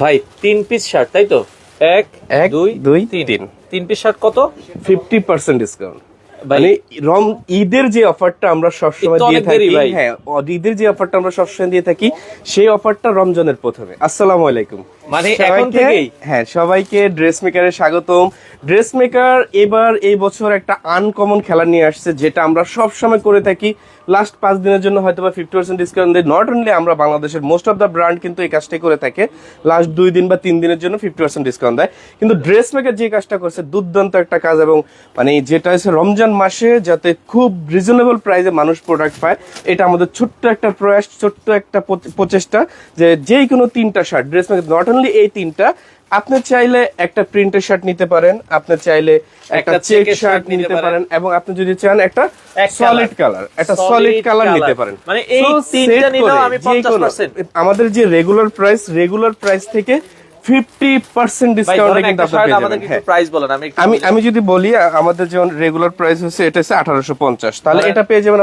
ভাই তিন piece shirt তাই তো? এক এক, দুই দুই, তিন। তিন। তিন পিস শার্ট কত? ফিফটি পার্সেন্ট ডিসকাউন্ট মানে রম ঈদের যে অফারটা আমরা সবসময় দিয়ে থাকি ভাই। হ্যাঁ ঈদের যে অফারটা আমরা সবসময় দিয়ে থাকি সেই অফারটা রমজানের প্রথমে। আসসালামু আলাইকুম। মানে এখন থেকেই? হ্যাঁ সবাইকে ড্রেস মেকারে স্বাগতম। ড্রেস মেকার এবার এই বছর একটা আনকমন খেলা নিয়ে আসছে যেটা আমরা সব সময় করে থাকি। লাস্ট পাঁচ দিনের জন্য হয়তো বা ফিফটি পার্সেন্ট ডিসকাউন্ট দেয় নট অনলি আমরা বাংলাদেশের মোস্ট অফ দ্য ব্র্যান্ড কিন্তু এই কাজটাই করে থাকে লাস্ট দুই দিন বা তিন দিনের জন্য ফিফটি পার্সেন্ট ডিসকাউন্ট দেয়। কিন্তু ড্রেস মেকার যে কাজটা করছে দুর্দান্ত একটা কাজ এবং মানে যেটা হচ্ছে রমজান মাসে যাতে খুব রিজনেবল প্রাইসে মানুষ প্রোডাক্ট পায় এটা আমাদের ছোট্ট একটা প্রয়াস ছোট্ট একটা প্রচেষ্টা যে যেই কোনো তিনটা shirt dress maker not only এই তিনটা। আপনি চাইলে একটা প্রিন্টের শার্ট নিতে পারেন আপনি চাইলে একটা চেক শার্ট নিতে। পারেন এবং আপনি যদি চান একটা সলিড কালার একটা সলিড কালার নিতে পারেন। মানে এই তিনটা নিলেও আমি 50% আমাদের যে রেগুলার প্রাইস রেগুলার প্রাইস থেকে ফিফটি পার্সেন্ট ভাই ডিসকাউন্টে কিন্তু একটা আপনি পেয়ে যাবেন হ্যাঁ। প্রাইস বলেন আমি আমি আমি যদি বলি আমাদের যেমন রেগুলার প্রাইস হচ্ছে এটা হচ্ছে আঠারোশো পঞ্চাশ। তাহলে এটা পেয়ে যাবেন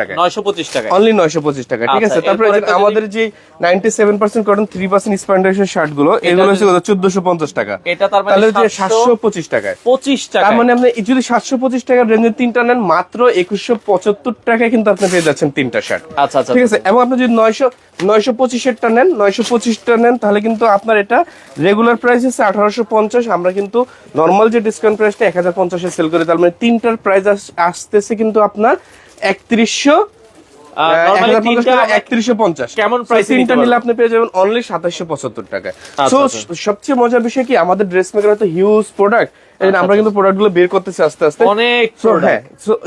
টাকা নয়শো পঁচিশ টাকা অনলি নয়শো পঁচিশ টাকা ঠিক আচ্ছা, আছে? তারপরে আমাদের যে নাইনটি সেভেন পার্সেন্ট কটন শার্টগুলো এগুলো হচ্ছে চোদ্দশো পঞ্চাশ টাকা। এটা তার মানে তাহলে যে 700 সাতশো পঁচিশ টাকায়। পঁচিশ টাকা তার মানে আপনি যদি সাতশো পঁচিশ টাকার রেঞ্জের তিনটা নেন মাত্র একুশশো পঁচাত্তর টাকায় কিন্তু আপনি পেয়ে যাচ্ছেন তিনটা শার্ট। আচ্ছা আচ্ছা ঠিক আছে? এবং আপনি যদি নয়শো নয়শো পঁচিশেরটা নেন নয়শো পঁচিশটা নেন তাহলে কিন্তু আপনার এটা রেগুলার প্রাইস হচ্ছে আঠারোশো পঞ্চাশ আমরা কিন্তু নর্মাল যে ডিসকাউন্ট প্রাইসটা এক হাজার পঞ্চাশে সেল করি তার মানে তিনটার প্রাইস আসতেছে কিন্তু আপনার একত্রিশশো। সবচেয়ে মজার বিষয় কি আমাদের ড্রেস মেকার হয়তো হিউজ প্রোডাক্ট আমরা কিন্তু প্রোডাক্টগুলো বের করতেছি আস্তে আস্তে। আচ্ছা, অনেক হ্যাঁ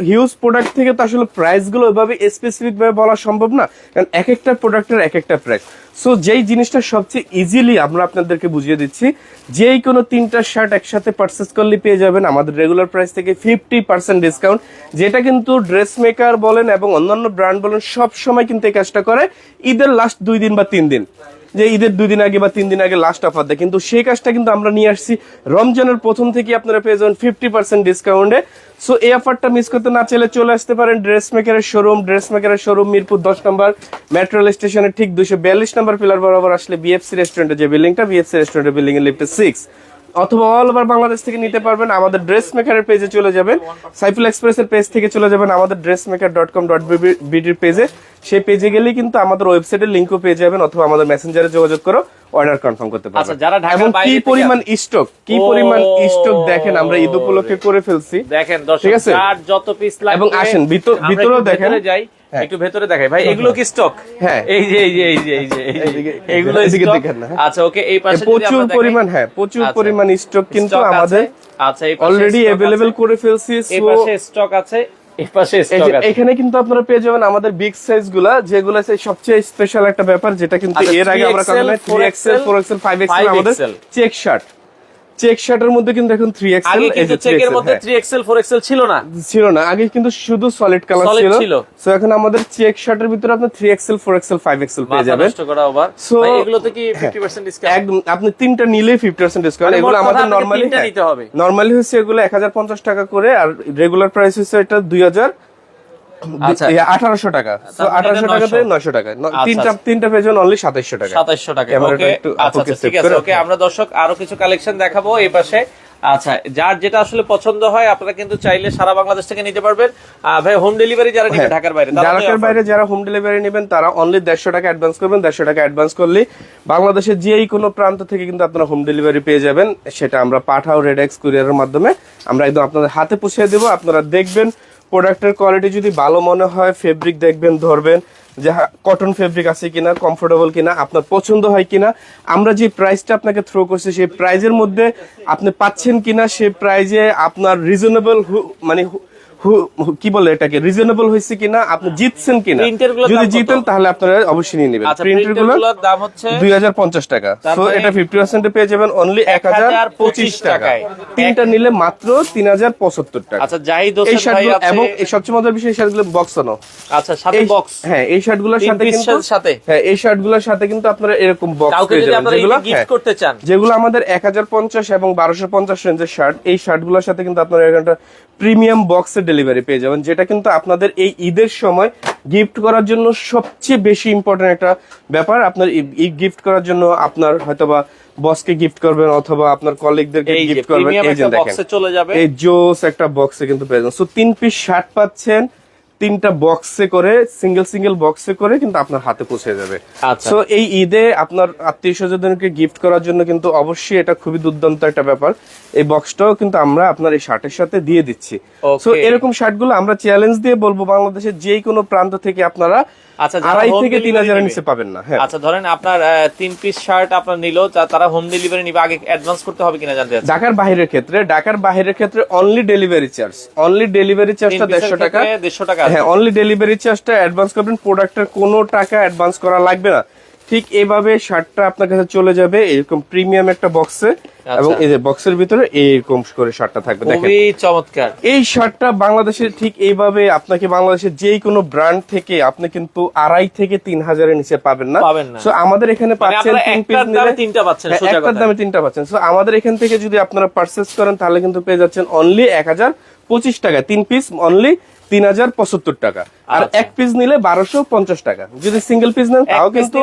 হিউজ প্রোডাক্ট থেকে তো আসলে প্রাইসগুলো ওইভাবে স্পেসিফিক ভাবে বলা সম্ভব না কারণ এক একটা প্রোডাক্টের এক একটা প্রাইস সো যেই জিনিসটা সবচেয়ে ইজিলি আমরা আপনাদেরকে বুঝিয়ে দিচ্ছি যেই কোনো তিনটা শার্ট একসাথে পারচেস করলে পেয়ে যাবেন আমাদের রেগুলার প্রাইস থেকে ফিফটি পার্সেন্ট ডিসকাউন্ট যেটা কিন্তু ড্রেস মেকার বলেন এবং অন্যান্য ব্র্যান্ড বলেন সব সময় কিন্তু এই কাজটা করে ঈদের লাস্ট দুই দিন বা তিন দিন। যে ঈদের দুই দিন আগে বা তিন দিন আগে লাস্ট অফার দেয়। কিন্তু সেই কাজটা কিন্তু আমরা নিয়ে আসছি। রমজানের প্রথম থেকে আপনারা পেয়ে যাবেন ফিফটি পার্সেন্ট ডিসকাউন্টে সো এই অফারটা মিস করতে না চাইলে চলে আসতে পারেন ড্রেস মেকারের শোরুম ড্রেস মেকারের শোরুম মিরপুর দশ নম্বর মেট্রো স্টেশনের ঠিক দুশো বিয়াল্লিশ নম্বর পিলার বরাবর আসলে বিএফসি রেস্টুরেন্টের যে বিল্ডিংটা বিএফসি রেস্টুরেন্টের বিল্ডিং এর লিফটে সিক্স অথবা অল ওভার বাংলাদেশ থেকে নিতে পারবেন। আমাদের ড্রেস মেকারের পেজে চলে যাবেন। সাইফুল এক্সপ্রেসের পেজ থেকে চলে যাবেন আমাদের dress maker dot com dot বিডির পেজে সেই পেজে গেলেই কিন্তু আমাদের ওয়েবসাইটের লিঙ্কও পেয়ে যাবেন অথবা আমাদের মেসেঞ্জারে যোগাযোগ করো অর্ডার কনফার্ম করতে আচ্ছা, যারা ঢাকার এবং বাইরে কি পরিমাণ স্টক কি পরিমাণ স্টক দেখেন? আমরা ঈদ উপলক্ষে করে ফেলছি। দেখেন দর্শক ঠিক আছে? যার যত পিস লাগবে এবং আসেন, ভিতর- ভিতরেও দেখেন। যাই। একটু ভেতরে দেখাই। ভাই এগুলো কি স্টক হ্যাঁ। এই যে এই যে এই যে এই যে এগুলো এইদিকে দেখেন না, হ্যাঁ। আচ্ছা ওকে এই পাশে প্রচুর পরিমাণ হ্যাঁ প্রচুর আচ্ছা। পরিমাণ স্টক কিন্তু আমাদের আচ্ছা এই অলরেডি আছে। করে ফেলছি এই পাশে স্টক আছে এখানে কিন্তু আপনারা পেয়ে যাবেন আমাদের বিগ সাইজগুলা যেগুলো সবচেয়ে স্পেশাল একটা ব্যাপার যেটা কিন্তু আচ্ছা, এর আগে আমরা 3XL, three XL four XL five XL 5XL আমাদের চেক শার্ট চেক শার্টের মধ্যে কিন্তু এখন এক্সেল আগে কিন্তু চেকের মধ্যে 3XL 4XL ছিল না। ছিল না আগে কিন্তু শুধু সলিড কালার ছিল। ছিল। সো এখন আমাদের চেক শার্টের ভিতরে আপনি three XL four XL five XL পেয়ে যাবেন। নষ্ট করা ওভার এগুলোতে কি 50% ডিসকাউন্ট একদম আপনি তিনটা ফিফটি পার্সেন্ট ডিসকাউন্ট এগুলো আমাদের নর্মালি তিনটা নিতে হবে। নর্মালি হচ্ছে এগুলো এক হাজার পঞ্চাশ টাকা করে আর রেগুলার প্রাইস হচ্ছে এটা দুই হাজার। আচ্ছা। আঠারোশো টাকা। মানে আঠারোশো টাকা 900 থেকে নয়শো টাকা। আচ্ছা, তিনটা আচ্ছা। তিনটা পেয়ে অনলি সাতাইশশো টাকা। সাতাইশশো টাকা। ওকে আচ্ছা আপুকে আচ্ছা set ঠিক আছে। ওকে আমরা দর্শক আরও কিছু কালেকশন দেখাবো এই পাশে। আচ্ছা যার যেটা আসলে পছন্দ হয় আপনারা কিন্তু চাইলে সারা বাংলাদেশ থেকে নিতে পারবেন। ভাই হোম ডেলিভারি যারা হ্যাঁ, ঢাকার বাইরে ঢাকার বাইরে যারা হোম ডেলিভারি নেবেন তারা অনলি দেড়শো টাকা অ্যাডভান্স করবেন দেড়শো টাকা অ্যাডভান্স করলে বাংলাদেশের যেই কোনো প্রান্ত থেকে কিন্তু আপনারা হোম ডেলিভারি পেয়ে যাবেন। সেটা আমরা পাঠাও রেড এক্স কুরিয়ারের মাধ্যমে আমরা একদম আপনাদের হাতে পৌঁছে দেবো। আপনারা দেখবেন প্রোডাক্টের কোয়ালিটি যদি ভালো মনে হয় ফেব্রিক দেখবেন, ধরবেন যে কটন ফেব্রিক আছে কিনা কমফোর্টেবল কিনা, আপনার পছন্দ হয় কিনা। আমরা যে প্রাইসটা আপনাকে থ্রো করছি, সেই প্রাইজের মধ্যে আপনি পাচ্ছেন কিনা সেই প্রাইজে আপনার রিজনেবল মানে কি বলে এটাকে? রিজনেবল হয়েছে কিনা? আপনি জিতছেন কিনা? যদি জিতেন তাহলে আপনারা অবশ্যই নিয়ে নেবেন। আচ্ছা প্রিন্টার প্রিন্টারগুলো গুলোর দাম হচ্ছে দুই হাজার পঞ্চাশ টাকা। তো এটা ফিফটি পার্সেন্টে পেয়ে যাবেন অনলি এক হাজার পঁচিশ টাকায়। তিনটা নিলে মাত্র তিন হাজার পঁচাত্তর টাকা। আচ্ছা জাহিদ এই শার্টগুলো আছে এবং সবচেয়ে মজার বিষয় এই শার্টগুলো বক্স আনো। আচ্ছা সাথে বক্স হ্যাঁ এই শার্টগুলোর তিন সাথে কিন্তু সাথে? হ্যাঁ এই শার্টগুলোর সাথে কিন্তু আপনারা এরকম বক্স পেয়ে যাবেন। যেগুলো গিফট হ্যাঁ, করতে চান। যেগুলো আমাদের এক হাজার পঞ্চাশ এবং বারোশো পঞ্চাশ রেঞ্জের শার্ট এই শার্টগুলোর সাথে কিন্তু আপনারা এখানটা প্রিমিয়াম বক্সের ডেলিভারি পেয়ে যাবেন যেটা কিন্তু আপনাদের এই ঈদের সময় গিফট করার জন্য সবচেয়ে বেশি ইম্পর্টেন্ট একটা ব্যাপার। আপনার ঈদ গিফট করার জন্য আপনার হয়তোবা বসকে গিফট করবেন অথবা আপনার কলিগদেরকে গিফট করবেন। এই যে দেখেন এই জোস একটা বক্সে কিন্তু পেয়ে যাবেন। সো তিন পিস শার্ট পাচ্ছেন। তিনটা বক্সে করে সিঙ্গেল সিঙ্গেল বক্সে করে কিন্তু আপনার হাতে পৌঁছে যাবে আচ্ছা। সো এই ঈদে আপনার আত্মীয় স্বজনকে গিফট করার জন্য কিন্তু অবশ্যই এটা খুবই দুর্দান্ত একটা ব্যাপার এই বক্সটাও কিন্তু আমরা আপনার এই শার্টের সাথে দিয়ে দিচ্ছি. সো এরকম শার্টগুলো আমরা চ্যালেঞ্জ দিয়ে বলব বাংলাদেশের যে কোনো প্রান্ত থেকে আপনারা আচ্ছা, আড়াই থেকে তিন হাজারের নিচে পাবেন না হ্যাঁ। আচ্ছা ধরেন আপনার তিন পিস শার্ট আপনার নিল তারা হোম ডেলিভারি নিবে আগে অ্যাডভান্স করতে হবে কিনা জানতে চাচ্ছি। ঢাকার বাইরের ক্ষেত্রে ঢাকার বাইরের ক্ষেত্রে only delivery charge only delivery চার্জটা দেড়শো টাকা। দেড়শো টাকা হ্যাঁ অনলি ডেলিভারি চার্জটা অ্যাডভান্স করবেন প্রোডাক্টের কোনো টাকা অ্যাডভান্স করা লাগবে না। ঠিক এইভাবে শার্টটা আপনার কাছে চলে যাবে এরকম প্রিমিয়াম একটা বক্সে এবং এই যে বক্সের ভিতরে এইরকম করে শার্টটা থাকবে দেখেন। খুবই চমৎকার। এই শার্টটা বাংলাদেশের ঠিক এইভাবে আপনাকে বাংলাদেশের যেই কোনো ব্র্যান্ড থেকে আপনি কিন্তু আড়াই থেকে তিন হাজারের নিচে পাবেন না। পাবেন না। সো আমাদের এখানে মানে পাচ্ছেন তিন পিস দামে নিলে তিনটা পাচ্ছেন হ্যাঁ, একটার দামে তিনটা পাচ্ছেন। সো আমাদের এখান থেকে যদি আপনারা পারচেস করেন তাহলে কিন্তু পেয়ে যাচ্ছেন অনলি এক হাজার পঁচিশ টাকা তিন পিস অনলি তিন হাজার পঁচাত্তর টাকা। আর আচ্ছা। এক পিস নিলে বারোশো পঞ্চাশ টাকা। যদি সিঙ্গেল পিস নেন তাও কিন্তু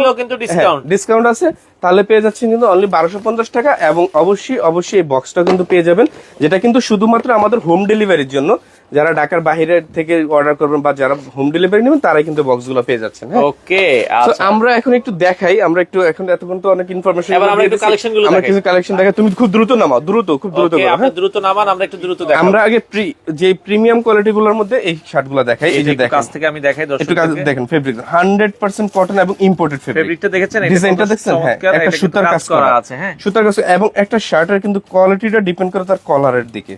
ডিসকাউন্ট আছে। তাহলে পেয়ে যাচ্ছেন কিন্তু অনলি বারোশো পঞ্চাশ টাকা এবং অবশ্যই অবশ্যই এই বক্সটা কিন্তু পেয়ে যাবেন যেটা কিন্তু শুধুমাত্র আমাদের হোম ডেলিভারির জন্য। যারা ঢাকার বাইরে থেকে অর্ডার করবেন বা যারা হোম ডেলিভারি নেবেন তারাই কিন্তু বক্সগুলো পেয়ে যাচ্ছেন হ্যাঁ? ওকে আচ্ছা। আমরা এখন একটু দেখাই আমরা একটু এখন এতক্ষণ তো অনেক ইনফরমেশন আমরা একটু collection গুলো আমরা কিছু কালেকশন দেখাই। তুমি খুব দ্রুত নামাও দ্রুত খুব দ্রুত করো, আপনি হ্যাঁ? দ্রুত নামান আমরা একটু দ্রুত দেখাবো। আমরা আগে প্রি যে প্রিমিয়াম কোয়ালিটি গুলোর মধ্যে এই শার্টগুলো দেখাই এই যে দেখেন। কাছ থেকে আমি দেখাই একটু কাজ দেখেন ফেব্রিক হান্ড্রেড পার্সেন্ট কটন এবং ইম্পোর্টেড ফেব্রিক ফেব্রিকটা দেখেছেন? ডিজাইনটা দেখছেন? হ্যাঁ একটা সুতার কাজ করা আছে হ্যাঁ। সুতার কাজ এবং একটা শার্টের কিন্তু কোয়ালিটিটা ডিপেন্ড করে তার কলারের দিকে।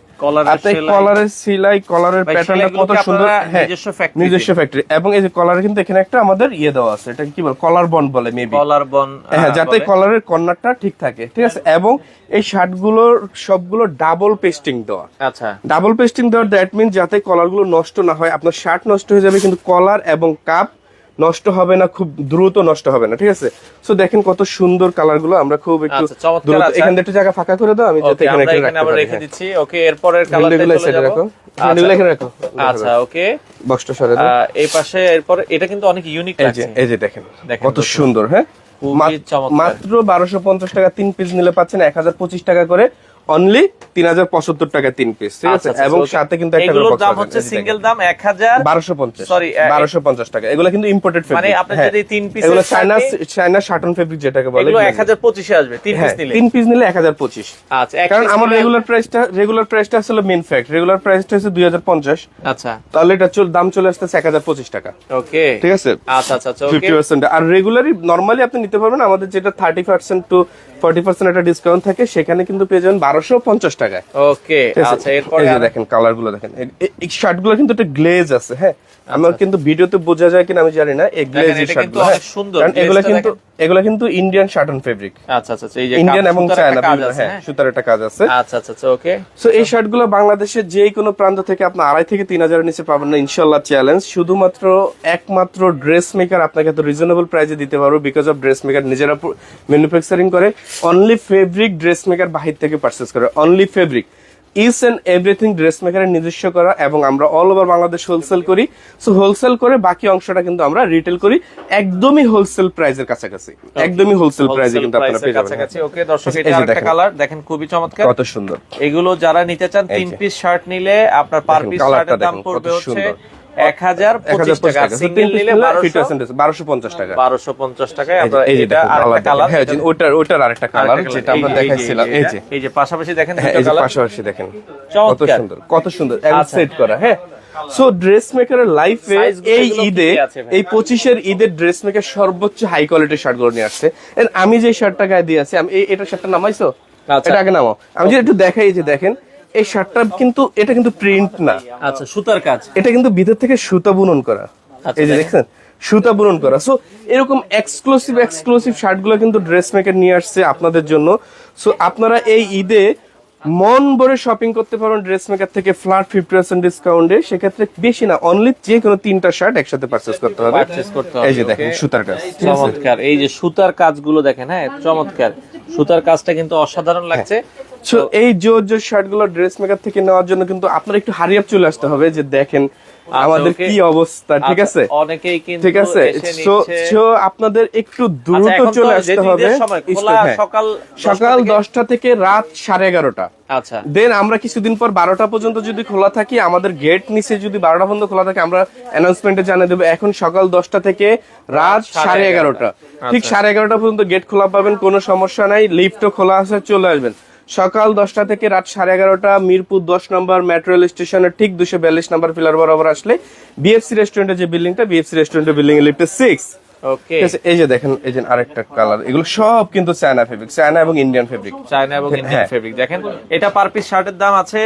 তাই সেলাই। কলারের সেলাই কলারের প্যাটার্নটা কত সুন্দর হ্যাঁ নিজস্ব ফ্যাক্টরি নিজস্ব ফ্যাক্টরি এবং এই যে কলার কিন্তু এখানে একটা আমাদের ইয়ে দেওয়া আছে এটা কি বল কলার বন বলে মেবি কলার বন হ্যাঁ যাতে কলারের কর্নারটা ঠিক থাকে ঠিক আছে? এবং এই শার্টগুলোর সবগুলো ডাবল পেস্টিং দেওয়া। আচ্ছা। ডাবল পেস্টিং দেওয়ার দ্যাট মিন যাতে কলারগুলো নষ্ট না হয় আপনার শার্ট নষ্ট হয়ে যাবে কিন্তু কলার এবং কাপ নষ্ট হবে না খুব দ্রুত নষ্ট হবে না ঠিক আছে? সো দেখেন কত সুন্দর কালারগুলো আমরা খুব একটু আচ্ছা, আছে। এখানে একটু জায়গা ফাঁকা করে দাও আমি যাতে এখানে রেখে হ্যাঁ। দিচ্ছি। ওকে এরপরের কালারটা ভিন্ডিগুলো চলে যাব। রাখো। এখানে রাখো আচ্ছা ওকে বক্সটা সরে দাও। এই পাশে এরপর এটা কিন্তু অনেক ইউনিক লাগছে। এই যে দেখেন দেখেন কত সুন্দর হ্যাঁ? খুবই মাত- চমৎকার। মাত্র বারোশো পঞ্চাশ টাকা তিন পিস নিলে পাচ্ছেন এক হাজার পঁচিশ টাকা করে। অনলি তিন হাজার পঁচাত্তর টাকা তিন পিস ঠিক আছে? আচ্ছা, আচ্ছা, এবং সাথে কিন্তু একটা দাম হচ্ছে সিঙ্গেল দাম এক হাজার বারোশো পঞ্চাশ এ- বারোশো পঞ্চাশ টাকা। এগুলো কিন্তু ইম্পোর্টেড মানে আপনি যদি তিন পিস এগুলো চায়না চায়না শাটন ফেব্রিক যেটাকে বলে এগুলো এক হাজার পঁচিশে আসবে তিন পিস হ্যাঁ নিলে। তিন পিস নিলে এক হাজার পঁচিশ। আচ্ছা কারণ আমার রেগুলার প্রাইসটা রেগুলার প্রাইসটা আসলে মেন ফ্যাক্ট রেগুলার প্রাইসটা হচ্ছে দুই হাজার পঞ্চাশ। আচ্ছা। তাহলে এটা চল দাম চলে আসতেছে এক হাজার পঁচিশ টাকা। ওকে। ঠিক আছে? আচ্ছা আচ্ছা আচ্ছা ফিফটি পার্সেন্ট আর রেগুলারই নর্মালি আপনি নিতে পারবেন আমাদের যেটা thirty percent to forty percent একটা ডিসকাউন্ট থাকে সেখানে কিন্তু পেয়ে যাবেন বারোশো পঞ্চাশ টাকায়। ওকে আচ্ছা এরপরে দেখেন কালারগুলো দেখেন এই- শার্টগুলো কিন্তু একটা গ্লেজ আছে হ্যাঁ? আমার কিন্তু ভিডিওতে বোঝা যায় কিনা আমি জানি না এই গ্লেজ আচ্ছা। শার্টগুলো সুন্দর, কারণ এগুলো কিন্তু এগুলো কিন্তু ইন্ডিয়ান শার্টন ফেব্রিক আচ্ছা আচ্ছা আচ্ছা, এই যে ইন্ডিয়ান এবং চায়না হ্যাঁ হ্যাঁ? সুতার একটা কাজ আছে। আচ্ছা আচ্ছা আচ্ছা ওকে। সো এই শার্টগুলো বাংলাদেশের যে কোনো প্রান্ত থেকে আপনি আড়াই থেকে তিন হাজারের নিচে পাবেন না ইনশাল্লাহ চ্যালেঞ্জ শুধুমাত্র একমাত্র ড্রেস মেকার আপনাকে এত রিজনেবল প্রাইসে দিতে পারব বিকজ অফ ড্রেস মেকার নিজেরা ম্যানুফ্যাকচারিং করে। অনলি ফেব্রিক ড্রেস মেকার বাহির থেকে পারচেস করে only fabric is and everything dress মেকারের নিজস্ব করা এবং আমরা অল ওভার বাংলাদেশ হোলসেল করি। সো হোলসেল করে বাকি অংশটা কিন্তু আমরা রিটেল করি একদমই হোলসেল প্রাইসের কাছাকাছি। একদমই হোলসেল প্রাইসে কিন্তু আপনারা পেয়ে যাবেন। কাছাকাছি। ওকে দর্শক এটা আরেকটা কালার দেখেন খুবই চমৎকার। কত সুন্দর। এগুলো যারা নিতে চান তিন পিস শার্ট নিলে আপনার পার পিস শার্টের দাম পড়বে হচ্ছে সুন্দর। এক হাজার এক হাজার পঁচিশ টাকা। সিঙ্গেল নিলে বারোশো বারোশো পঞ্চাশ টাকা। বারোশো পঞ্চাশ টাকায় এই যে- আপনারা এই যে এটা দেখেন আরেকটা কালার কালার যে ওটার ওটার আরেকটা কালার যেটা আমরা দেখাইছিলাম। এই যে এই যে। পাশাপাশি দেখেন দুটো এই যে কালার পাশাপাশি দেখেন। কত সুন্দর কত সুন্দর। সেট করা হ্যাঁ। সো ড্রেস মেকারের লাইফে এই ঈদে? এই পঁচিশের ঈদের ড্রেস মেকার সর্বোচ্চ হাই কোয়ালিটির শার্টগুলো নিয়ে আসছে। আমি যে শার্টটা গায়ে দিয়ে আছি আমি এটা শার্টটা নামাইছো? আচ্ছা। এটা আগে নামাও। আমি যদি একটু দেখাই যে দেখেন এই শার্টটা কিন্তু এটা কিন্তু প্রিন্ট না। আচ্ছা সুতার কাজ। এটা কিন্তু ভিতর থেকে সুতা বুনন করা। আচ্ছা, এই যে। দেখছেন? সুতা বুনন করা। সো এরকম এক্সক্লুসিভ এক্সক্লুসিভ শার্টগুলো কিন্তু ড্রেস মেকার নিয়ে আসছে আপনাদের জন্য। সো আপনারা এই ঈদে মন ভরে শপিং করতে পারবেন ড্রেস মেকার থেকে ফ্ল্যাট ফিফটি পার্সেন্ট ডিসকাউন্টে সেক্ষেত্রে বেশি না অনলি যে কোনো তিনটা শার্ট একসাথে পারচেস করতে হবে। Purchase করতে হবে, এই যে দেখেন সুতার কাজ। চমৎকার। এই যে সুতার কাজগুলো দেখেন হ্যাঁ চমৎকার। সুতার কাজটা কিন্তু অসাধারণ লাগছে। এই জোর জোর শার্টগুলো ড্রেস মেকার থেকে নেওয়ার জন্য কিন্তু আপনার একটু হারিয়ে চলে আসতে হবে যে দেখেন আমাদের কি অবস্থা ঠিক আচ্ছা, আছে? অনেকেই কিন্তু ঠিক আছে? সো আপনাদের একটু দ্রুত আচ্ছা, এখন তো চলে আসতে হবে। হ্যাঁ। সকাল সকাল 10টা থেকে- দশটা থেকে রাত সাড়ে এগারোটা। আচ্ছা। দেন আমরা কিছুদিন পর বারোটা পর্যন্ত যদি খোলা থাকি আমাদের গেট নিচে যদি বারোটা পর্যন্ত খোলা থাকে আমরা অ্যানাউন্সমেন্টে জানিয়ে দেবো এখন সকাল দশটা থেকে রাত সাড়ে সাড়ে এগারোটা। এগারোটা। ঠিক সাড়ে এগারোটা পর্যন্ত গেট খোলা পাবেন কোনো সমস্যা নাই লিফটও খোলা আছে চলে আসবেন। সকাল দশটা থেকে রাত সাড়ে এগারোটা মিরপুর দশ নম্বর মেট্রো রেল স্টেশনের ঠিক দুশো বিয়াল্লিশ নম্বর পিলার বরাবর আসলে বিএফসি রেস্টুরেন্টের যে বিল্ডিংটা বিএফসি রেস্টুরেন্টের বিল্ডিং এর লিফটে সিক্স ওকে এই যে দেখেন এই যে আরেকটা কালার এগুলো সব কিন্তু চায়না ফেব্রিক চায়না এবং ইন্ডিয়ান ফেব্রিক চায়না এবং ইন্ডিয়ান। ফেব্রিক দেখেন এটা পার পিস শার্টের দাম আছে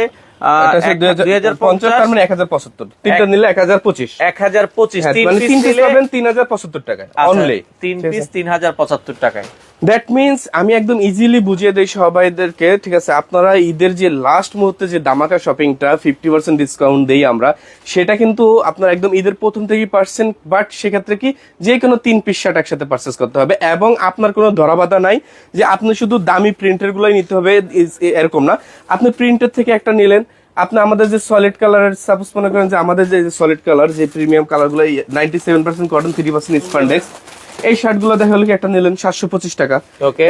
তিন পিস তিন হাজার পঁচাত্তর টাকায়। দ্যাট মিনস আমি একদম ইজিলি বুঝিয়ে দিই সবাইদেরকে, ঠিক আছে? আপনারা ঈদের যে লাস্ট মুহূর্তে যে দামাকা শপিংটা ফিফটি পার্সেন্ট ডিসকাউন্ট দেই আমরা, সেটা কিন্তু আপনার একদম ঈদের প্রথম থেকেই পার্সেন বাট সেক্ষেত্রে কি যে কোনো তিন পিস শার্ট একসাথে পার্চেস করতে হবে, এবং আপনার কোনো ধরাবাধা নাই যে আপনি শুধু দামি প্রিন্টের গুলোই নিতে হবে এরকম না। আপনি প্রিন্টের থেকে একটা নিলেন, আপনি আমাদের যে সলিড কালারের সাপোজ মনে করেন যে আমাদের যে সলিড কালার যে প্রিমিয়াম কালারগুলো ninety seven percent cotton three percent spandex এই শার্টগুলো দেখা হলো কি একটা নিলেন সাতশো পঁচিশ টাকা।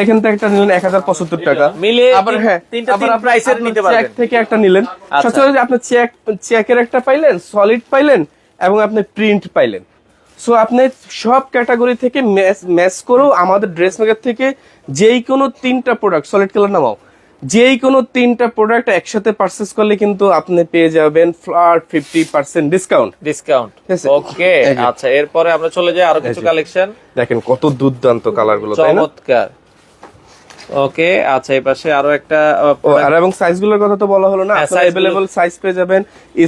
এখান থেকে একটা নিলেন এক হাজার পঁচাত্তর টাকা। মিলে আবার হ্যাঁ তিনটা তিন এর নিতে চেক থেকে একটা নিলেন। আচ্ছা। সচরাচর আপনি চেক চেকের একটা পাইলেন সলিড পাইলেন এবং আপনি প্রিন্ট পাইলেন। সো আপনি সব ক্যাটাগরি থেকে ম্যাচ করেও আমাদের ড্রেস মেকার থেকে যেই কোনো তিনটা প্রোডাক্ট সলিড কালার নামাও। যেই কোনো তিনটা প্রোডাক্ট একসাথে পারচেস করলে কিন্তু আপনি পেয়ে যাবেন flat fifty percent discount discount ঠিক আছে। ওকে এই যে। আচ্ছা এরপরে আমরা চলে যাই আরো কিছু যে। কালেকশন দেখেন কত দুর্দান্ত কালার গুলো তাই না চমৎকার ওকে আচ্ছা এই পাশে আরো একটা আহ, ও আর এবং সাইজ গুলোর কথা তো বলা হলো না হ্যাঁ, আপনারা size গুলো- अवेलेबल সাইজ পেয়ে যাবেন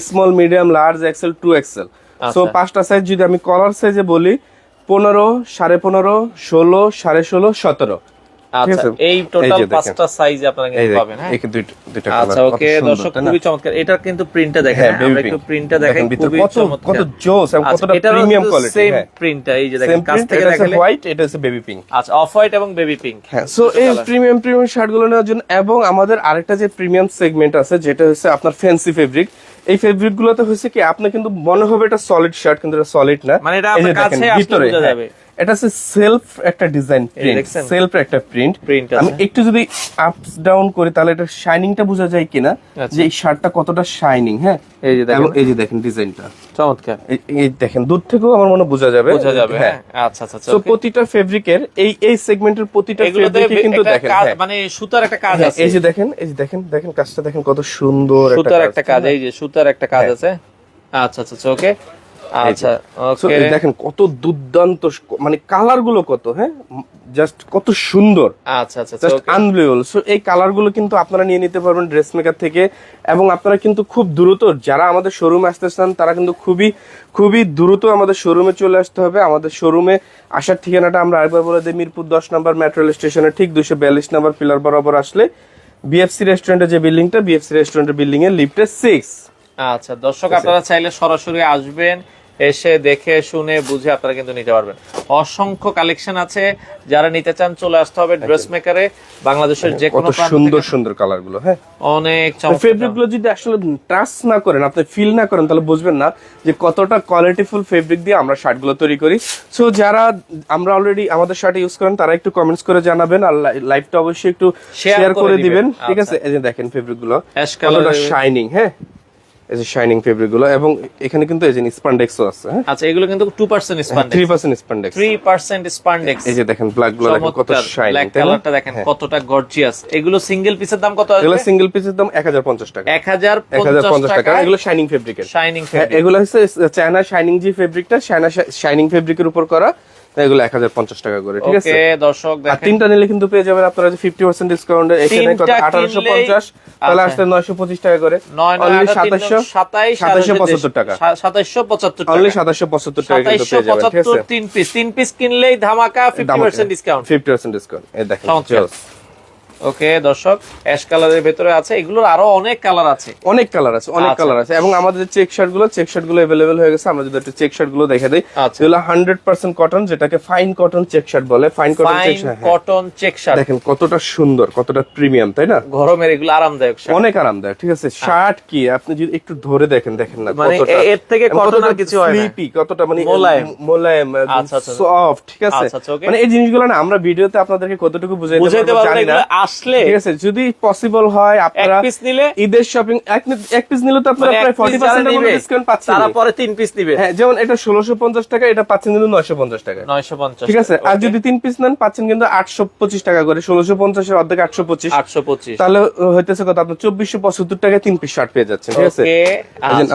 small medium large XL two XL so আচ্ছা। পাঁচটা সাইজ যদি আমি কলার সাইজে বলি পনেরো সাড়ে পনেরো ষোলো সাড়ে ষোলো সতেরো ঠিক আচ্ছা এই এই টোটাল পাঁচটা সাইজ আপনারা কিন্তু পাবেন হ্যাঁ? এই দুইটা দুইটা আচ্ছা ওকে দর্শক খুবই চমৎকার। এটার কিন্তু প্রিন্টটা দেখেন হ্যাঁ, আমরা একটু প্রিন্টটা দেখাই খুবই চমৎকার কত জোস এবং কতটা এটারও premium কিন্তু quality, same। প্রিন্টটা এই যে দেখেন কাছ থেকে এটা হোয়াইট এটা হচ্ছে বেবি পিঙ্ক আচ্ছা অফ হোয়াইট এবং বেবি পিঙ্ক হ্যাঁ সো এই প্রিমিয়াম প্রিমিয়াম নেওয়ার জন্য এবং আমাদের আরেকটা যে প্রিমিয়াম সেগমেন্ট আছে যেটা হচ্ছে আপনার ফ্যান্সি ফেব্রিক এই ফেব্রিক গুলোতে হচ্ছে কি আপনার কিন্তু মনে হবে এটা সলিড শার্ট কিন্তু এটা সলিড না। মানে এটা আপনার কাছে ভিতরে হ্যাঁ, যাবে। এটা হচ্ছে সেলফ একটা ডিজাইন প্রিন্ট সেলফ একটা প্রিন্ট আমি একটু যদি আপস ডাউন করি তাহলে এটা শাইনিংটা বোঝা যায় কিনা আচ্ছা। যে এই শার্টটা কতটা শাইনিং হ্যাঁ? এই যে দেখেন। এই যে দেখেন ডিজাইনটা চমৎকার। এই দেখেন দূর থেকেও আমার মনে বোঝা যাবে। বোঝা যাবে হ্যাঁ। আচ্ছা আচ্ছা তো প্রতিটা ফেব্রিকের এই এই সেগমেন্টের প্রতিটা ফেব্রিকে কিন্তু দেখেন হ্যাঁ। মানে সুতার একটা কাজ হ্যাঁ, আছে। এই যে দেখেন এই যে দেখেন দেখেন কাজটা দেখেন কত সুন্দর সুতার একটা কাজ এই যে সুতার একটা কাজ হ্যাঁ। আছে। আচ্ছা আচ্ছা ওকে আচ্ছা ওকে দেখেন কত দুর্দান্ত মানে কালারগুলো কত হ্যাঁ? জাস্ট কত সুন্দর। আচ্ছা আচ্ছা জাস্ট আনবিলিভেবল সো এই কালারগুলো কিন্তু আপনারা নিয়ে নিতে পারবেন ড্রেস মেকার থেকে এবং আপনারা কিন্তু খুব দ্রুত যারা আমাদের শোরুমে আসতে চান তারা কিন্তু খুবই খুবই দ্রুত আমাদের শোরুমে চলে আসতে হবে। আমাদের শোরুমে আসার ঠিকানাটা আমরা আরেকবার বলে দিই মিরপুর দশ নম্বর মেট্রো রেল স্টেশনের ঠিক দুশো বিয়াল্লিশ নম্বর পিলার বরাবর আসলে বিএফসি রেস্টুরেন্টের যে বিল্ডিংটা বিএফসি রেস্টুরেন্টের বিল্ডিং এর লিফটে সিক্স আচ্ছা দর্শক আপনারা চাইলে সরাসরি আসবেন। এসে দেখে শুনে বুঝে আপনারা কিন্তু নিতে পারবেন। অসংখ্য কালেকশন আছে। যারা নিতে চান চলে আসতে হবে ড্রেস মেকারে বাংলাদেশের যে কোনো সুন্দর সুন্দর কালারগুলো হ্যাঁ? অনেক ফেব্রিকগুলো যদি আসলে টাচ না করেন আপনি ফিল না করেন তাহলে বুঝবেন না যে কতটা কোয়ালিটিফুল ফেব্রিক দিয়ে আমরা শার্টগুলো তৈরি করি। সো যারা আমরা অলরেডি আমাদের শার্ট ইউজ করেন তারা একটু কমেন্টস করে জানাবেন আর লাইভটা অবশ্যই একটু শেয়ার করে দিবেন। ঠিক আচ্ছা। আছে? এই যে দেখেন ফেব্রিকগুলো। শাইনিং হ্যাঁ? এই যে শাইনিং ফেব্রিকগুলো এবং এখানে কিন্তু এই যে স্পান্ডেক্সও আছে হ্যাঁ? আচ্ছা এগুলো কিন্তু two percent three spandex percent spandex three percent spandex এই যে দেখেন ব্ল্যাকগুলো দেখেন কত শাইনিং ব্ল্যাক কালারটা দেখেন কতটা গর্জিয়াস এগুলো সিঙ্গেল পিসের দাম কত এগুলো সিঙ্গেল পিসের দাম এক হাজার পঞ্চাশ টাকা। এক হাজার এক হাজার পঞ্চাশ পঞ্চাশ টাকা। টাকা এগুলো শাইনিং ফেব্রিকের শাইনিং হ্যাঁ, এগুলো হচ্ছে চায়না শাইনিং যে ফেব্রিকটা চায়না শাইনিং ফেব্রিকের উপর করা। এগুলো এক হাজার পঞ্চাশ টাকা করে ঠিক আছে? দর্শক আর তিনটা নিলে কিন্তু পেয়ে যাবেন আপনারা যে ফিফটি পার্সেন্ট ডিসকাউন্ট এখানে কত? তিনটা আঠারোশো কিনলেই- পঞ্চাশ তাহলে আচ্ছা। আসলে নয়শো পঁচিশ টাকা করে। অনলি আঠারো তিন সাতাশশো সাতাশশো পঁচাত্তর টাকা। সাতাইশশো পঁচাত্তর অনলি টাকা। সাতাশশো পঁচাত্তর টাকা কিন্তু পেয়ে যাবেন ঠিক আছে? তিন পিস তিন পিস কিনলেই ধামাকা fifty percent discount fifty percent discount এই দেখেন। ওকে দর্শক অ্যাশ কালারের ভেতরে আছে। এগুলোর আরও অনেক কালার আছে। অনেক কালার আছে অনেক আচ্ছা। কালার আছে। এবং আমাদের চেক শার্টগুলো চেক শার্টগুলো হয়ে গেছে আমরা যদি একটু চেক শার্টগুলো দেখে দিই আচ্ছা। এগুলো হান্ড্রেড পার্সেন্ট কটন যেটাকে ফাইন কটন চেক শার্ট বলে। Fine cotton check shirt cotton check shirt দেখেন কতটা সুন্দর কতটা প্রিমিয়াম তাই না? গরমের এগুলো আরামদায়ক শার্ট অনেক আরামদায়ক ঠিক আছে? শার্ট কি? আপনি যদি একটু ধরে দেখেন দেখেন না মানে এর থেকে cotton আর কতটা কিছু হয় না। sleepy, কতটা মানে মোলায়েম। মোলায়েম আচ্ছা, আচ্ছা। সফট ঠিক আছে? আচ্ছা, আচ্ছা. মানে এই জিনিসগুলো না আমরা ভিডিওতে আপনাদেরকে কতটুকু বুঝাইতে পারব জানি না। আসলে ঠিক আছে যদি পসিবল হয় এক পিস নিলে ঈদের শপিং এক পিস নিলে তো আপনারা মানে প্রায় ফর্টি piece যারা পার্সেন্ট নিবে, ডিসকাউন্ট পাচ্ছেন তারা পরে তিন পিস নিবে। হ্যাঁ যেমন এটা ষোলোশো পঞ্চাশ টাকা এটা পাচ্ছেন কিন্তু নয়শো পঞ্চাশ টাকা। নয়শো পঞ্চাশ ঠিক আছে আর যদি তিন পিস নেন পাচ্ছেন কিন্তু আটশো পঁচিশ টাকা করে ষোলোশো পঞ্চাশের অর্ধেক আটশো পঁচিশ। আটশো পঁচিশ। তাহলে হইতেছে কত? আপনার চব্বিশশো পঁচাত্তর টাকায় তিন পিস শার্ট পেয়ে যাচ্ছেন ঠিক আছে? যে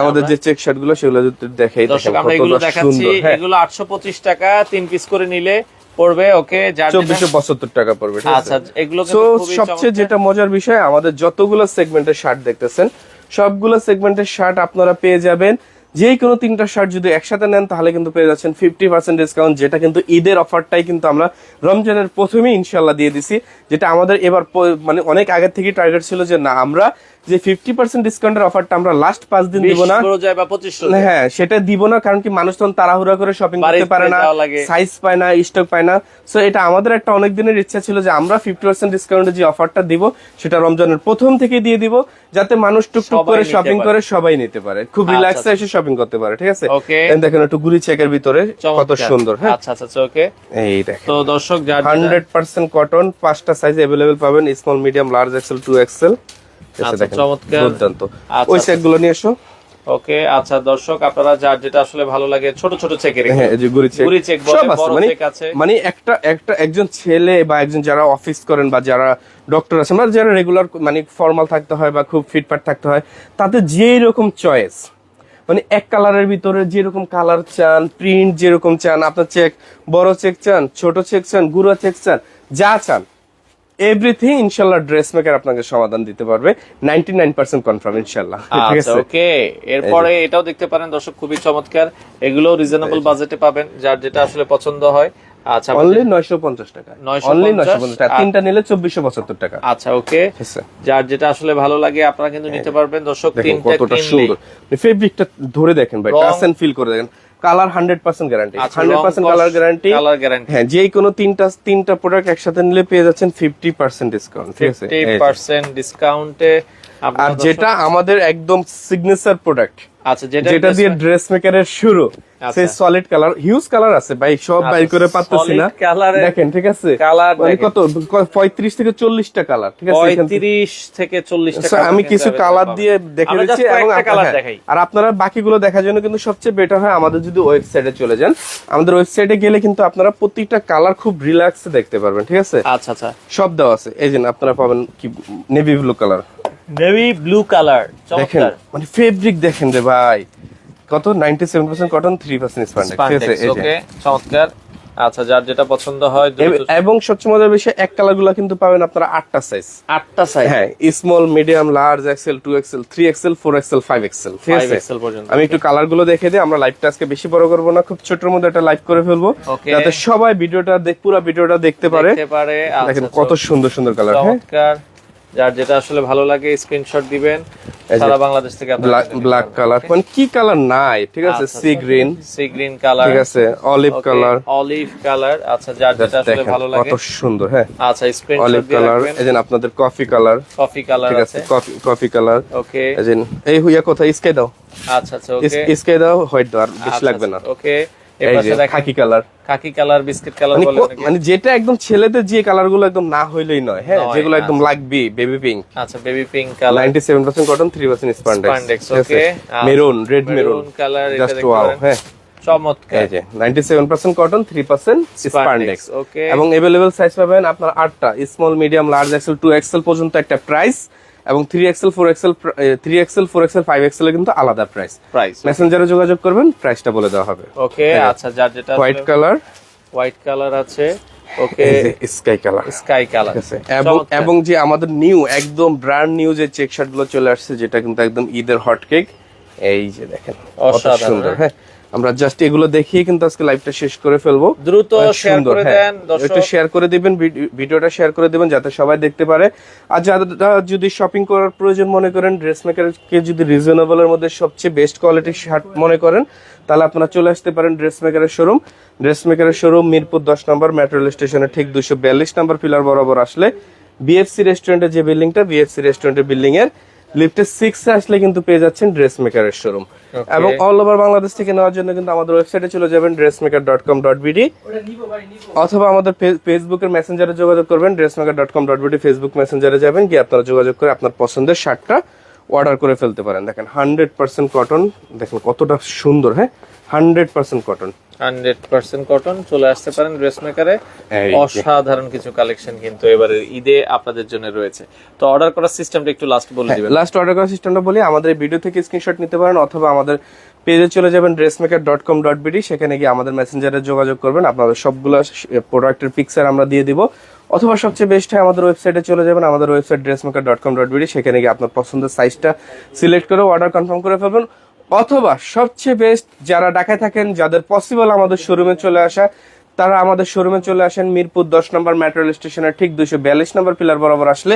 আমাদের যে চেক শার্টগুলো সেগুলো যদি দেখাই দর্শক আমরা এগুলো দেখাচ্ছি হ্যাঁ। এগুলো আটশো পঁচিশ টাকা তিন পিস করে নিলে পড়বে ওকে চব্বিশশো পঁচাত্তর টাকা পড়বে আচ্ছা এগুলো তো সবচেয়ে যেটা মজার বিষয় আমাদের যতগুলো সেগমেন্টের শার্ট দেখতেছেন সবগুলো সেগমেন্টের শার্ট আপনারা পেয়ে যাবেন। যে কোনো তিনটা শার্ট যদি একসাথে নেন তাহলে কিন্তু পেয়ে যাচ্ছেন ফিফটি পার্সেন্ট ডিসকাউন্ট যেটা কিন্তু ঈদের অফারটাই কিন্তু আমরা রমজানের প্রথমেই ইনশাল্লাহ দিয়ে দিছি। যেটা আমাদের এবার মানে অনেক আগে থেকে টার্গেট ছিল যে না আমরা যে ফিফটি পার্সেন্ট ডিসকাউন্টের অফারটা আমরা লাস্ট পাঁচ দিন দিব না। হ্যাঁ সেটা দিব না কারণ কি মানুষ তখন তাড়াহুড়া করে শপিং করতে পারে না সাইজ পায় না স্টক পায় না। সো এটা আমাদের একটা অনেক দিনের ইচ্ছা ছিল যে আমরা ফিফটি পার্সেন্ট ডিসকাউন্টে যে অফারটা দিব সেটা রমজানের প্রথম থেকে দিয়ে দিব যাতে মানুষ টুকটুক করে শপিং করে সবাই নিতে পারে। খুব আচ্ছা, রিল্যাক্সে এসে শপিং করতে পারে ঠিক আছে. এই দেখেন একটু গুড়ি চেকের ভিতরে কত সুন্দর হ্যাঁ? আচ্ছা আচ্ছা ওকে এই দেখেন। তো দর্শক যার কটন পাঁচটা সাইজ অ্যাভেলেবেল পাবেন small medium large XL two XL আচ্ছা, চমৎকার। দুর্দান্ত। আচ্ছা, ওই আচ্ছা। সেটগুলো নিয়ে এসো। ওকে আচ্ছা দর্শক আপনারা যার যেটা আসলে ভালো লাগে ছোট ছোট চেকের হ্যাঁ যে গুড়ি চেক গুড়ি চেক বলে, সব আছে বড় মানে চেক আছে। মানে একটা একটা একজন ছেলে বা একজন যারা অফিস করেন বা যারা ডক্টর আছেন বা যারা রেগুলার মানে ফর্মাল থাকতে হয় বা খুব ফিটফাট থাকতে হয় তাদের যেই রকম চয়েস মানে এক কালারের ভিতরে যেরকম কালার চান প্রিন্ট যেরকম চান আপনার চেক বড় চেক চান ছোট চেক চান গুঁড়ো চেক চান যা চান এভরিথিং ইনশাল্লাহ ড্রেস মেকার আপনাকে সমাধান দিতে পারবে। নাইনটি নাইন পার্সেন্ট কনফার্ম ইনশাল্লাহ ঠিক আচ্ছা আছে? ওকে। এরপরে এটাও দেখতে পারেন দর্শক খুবই চমৎকার। এগুলো রিজনেবল বাজেটে পাবেন যার যেটা আসলে পছন্দ হয়। আচ্ছা অনলি নয়শো পঞ্চাশ টাকা। অনলি নয়শো পঞ্চাশ টাকা। তিনটা নিলে চব্বিশশো পঁচাত্তর টাকা। আচ্ছা ওকে। যার যেটা আসলে ভালো লাগে আপনারা কিন্তু নিতে পারবেন। দর্শক তিনটা কতটা সুন্দর। ফেব্রিকটা ধরে দেখেন ভাই রং- টাচ এন্ড ফিল করে দেখেন। Colour hundred percent guarantee hundred percent colour guarantee colour guarantee হ্যাঁ যে কোনো তিনটা তিনটা প্রোডাক্ট একসাথে নিলে পেয়ে যাচ্ছেন ফিফটি পার্সেন্ট ডিসকাউন্ট ঠিক আছে? ডিসকাউন্টে আর যেটা আমাদের একদম সিগনেচার প্রোডাক্ট আচ্ছা যেটা যেটা দিয়ে ড্রেস মেকারের শুরু আচ্ছা। সেই সলিড কালার হিউজ কালার আছে ভাই সব আচ্ছা, বাই করে পারতেছি না। দেখেন ঠিক আছে? colour মানে কত? পঁয়ত্রিশ থেকে চল্লিশটা কালার ঠিক আছে? এখান থেকে- পঁয়ত্রিশ থেকে চল্লিশ So, আমি কিছু কালার দিয়ে দেখে দিচ্ছি এবং হ্যাঁ, দেখাই। আর আপনারা বাকিগুলো দেখার জন্য কিন্তু সবচেয়ে বেটার হয় আমাদের যদি ওয়েবসাইটে চলে যান। আমাদের ওয়েবসাইটে গেলে কিন্তু আপনারা প্রত্যেকটা কালার খুব রিল্যাক্সে দেখতে পারবেন ঠিক আছে? আচ্ছা আচ্ছা। সব দেওয়া আছে। এই যে আপনারা পাবেন কি? Navy blue colour navy blue colour দেখেন মানে ফেব্রিক দেখেন রে ভাই। কত? Ninety seven percent cotton three percent spandex spandex okay চমৎকার। আচ্ছা যার যেটা পছন্দ হয় এবং সবচেয়ে মজার বিষয় এক কালারগুলা কিন্তু পাবেন আপনারা আটটা সাইজ আটটা সাইজ হ্যাঁ small medium large XL two XL three XL four XL five XL ঠিক আছে? আমি একটু কালারগুলো দেখে দিই আমরা লাইভটা আজকে বেশি বড় করব না খুব ছোটর মধ্যে একটা লাইভ করে ফেলব। যাতে সবাই ভিডিওটা পুরো ভিডিওটা দেখতে পারে। আচ্ছা, দেখেন কত সুন্দর সুন্দর কালার হ্যাঁ। যার যেটা আসলে ভালো লাগে স্ক্রিনশট দিবেন। সারা বাংলাদেশ থেকে ব্ল্যাক ব্ল্যাক কালার মানে কি কালার নাই ঠিক আছে? আচ্ছা, sea green sea green colour ঠিক আছে অলিভ কালার অলিভ কালার আচ্ছা যার যেটা আসলে ভালো লাগে। কত সুন্দর হ্যাঁ? আচ্ছা স্ক্রিনশট অলিভ কালার যে আপনাদের কফি কালার কফি কালার ঠিক আছে কফি কফি কালার ওকে এই যে এই হুইয়া কোথায়? স্কাই দাও। আচ্ছা আচ্ছা ওকে স্কাই দাও হোয়াইট দাও আর বেশি লাগবে না। ওকে এই এর যে পাশে দেখেন khaki colour. Khaki colour biscuit colour মানে। মানে যেটা একদম ছেলেদের যে কালারগুলো একদম না হইলেই নয় হ্যাঁ? যেগুলো একদম। লাগবে বেবি পিঙ্ক আচ্ছা baby pink colour. Ninety seven percent cotton three percent spandex okay. Maroon red maroon colour এটা দেখতে পারেন। হ্যাঁ। চমৎকার। এই যে কটন স্পান্ডেক্স ওকে এবং সাইজ পাবেন আপনার আটটা small medium large XL two XL পর্যন্ত একটা প্রাইস এবং three XL four XL three XL four XL five XL কিন্তু আলাদা প্রাইস প্রাইস মেসেঞ্জারে যোগাযোগ করবেন প্রাইসটা বলে দেওয়া হবে। ওকে আচ্ছা যার যেটা হোয়াইট কালার হোয়াইট কালার আছে okay sky colour sky colour আছে। এবং এবং যে আমাদের নিউ একদম ব্র্যান্ড নিউ যে চেক শার্টগুলো চলে আসছে যেটা কিন্তু একদম ঈদের হট কেক এই যে দেখেন অসাধারণ, হ্যাঁ। আমরা জাস্ট এগুলো দেখিয়ে কিন্তু আজকে লাইভটা শেষ করে ফেলব। দ্রুত শেয়ার করে হ্যাঁ। দেন একটু শেয়ার করে দিবেন ভিডিওটা শেয়ার করে দিবেন যাতে সবাই দেখতে পারে। আর যারা যদি শপিং করার প্রয়োজন মনে করেন ড্রেস মেকারকে যদি রিজনেবল এর মধ্যে সবচেয়ে বেস্ট কোয়ালিটির শার্ট মনে করেন তাহলে আপনারা চলে আসতে পারেন ড্রেস মেকারের শোরুম ড্রেস মেকারের শোরুম মিরপুর দশ নম্বর মেট্রো রেল স্টেশনের ঠিক দুশো বিয়াল্লিশ নম্বর পিলার বরাবর আসলে। বিএফসি রেস্টুরেন্টের যে বিল্ডিংটা বিএফসি রেস্টুরেন্টের বিল্ডিং এর লিফটের সিক্সে আসলে কিন্তু পেয়ে যাচ্ছেন ড্রেস মেকারের শোরুম এবং অল ওভার বাংলাদেশ থেকে নেওয়ার জন্য কিন্তু আমাদের ওয়েবসাইটে চলে যাবেন dress maker dot com dot BD অথবা আমাদের ফেসবুকের মেসেঞ্জারে যোগাযোগ করবেন dress maker dot com dot BD Facebook মেসেঞ্জারে যাবেন গিয়ে আপনারা যোগাযোগ করে আপনার পছন্দের শার্টটা অর্ডার করে ফেলতে পারেন। দেখেন হান্ড্রেড পার্সেন্ট কটন দেখেন কতটা সুন্দর হ্যাঁ? Hundred percent cotton hundred percent cotton চলে আসতে পারেন ড্রেস মেকারে এই অসাধারণ কিছু কালেকশন কিন্তু এবারে ঈদে আপনাদের জন্য রয়েছে। তো অর্ডার করার সিস্টেমটা একটু লাস্ট বলে দিবেন। লাস্ট অর্ডার করার সিস্টেমটা বলি আমাদের ভিডিও থেকে স্ক্রিনশট নিতে পারেন অথবা আমাদের পেজে চলে যাবেন dress maker dot com dot BD সেখানে গিয়ে আমাদের মেসেঞ্জারে যোগাযোগ করবেন আপনাদের সবগুলো প্রোডাক্টের পিকচার আমরা দিয়ে দিব। অথবা সবচেয়ে বেস্ট হয় আমাদের ওয়েবসাইটে চলে যাবেন আমাদের website dress maker dot com dot BD সেখানে গিয়ে আপনার পছন্দের সাইজটা সিলেক্ট করে অর্ডার কনফার্ম করে ফেলবেন। অথবা সবচেয়ে বেস্ট যারা ঢাকায় থাকেন, যাদের পসিবল আমাদের শোরুমে চলে আসা, তারা আমাদের শোরুমে চলে আসেন মিরপুর দশ নম্বর মেট্রো রেল স্টেশনের ঠিক দুইশো বিয়াল্লিশ নম্বর পিলার বরাবর আসলে।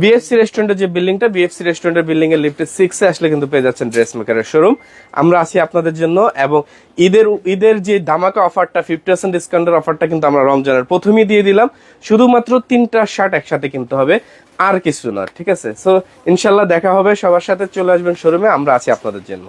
বিএফসি রেস্টুরেন্টের যে বিল্ডিংটা বিএফসি রেস্টুরেন্টের বিল্ডিং এর লিফটে সিক্সে আসলে কিন্তু পেয়ে যাচ্ছেন ড্রেস মেকারের শোরুম আমরা আছি আপনাদের জন্য এবং ঈদের ঈদের যে ধামাকা অফারটা ফিফটি পার্সেন্ট ডিসকাউন্টের অফারটা কিন্তু আমরা রমজানের প্রথমেই দিয়ে দিলাম। শুধুমাত্র তিনটা শার্ট একসাথে কিনতে হবে, আর কিছু না, ঠিক আছে? সো ইনশাল্লাহ দেখা হবে। সবার সাথে চলে আসবেন শোরুমে আমরা আছি আপনাদের জন্য।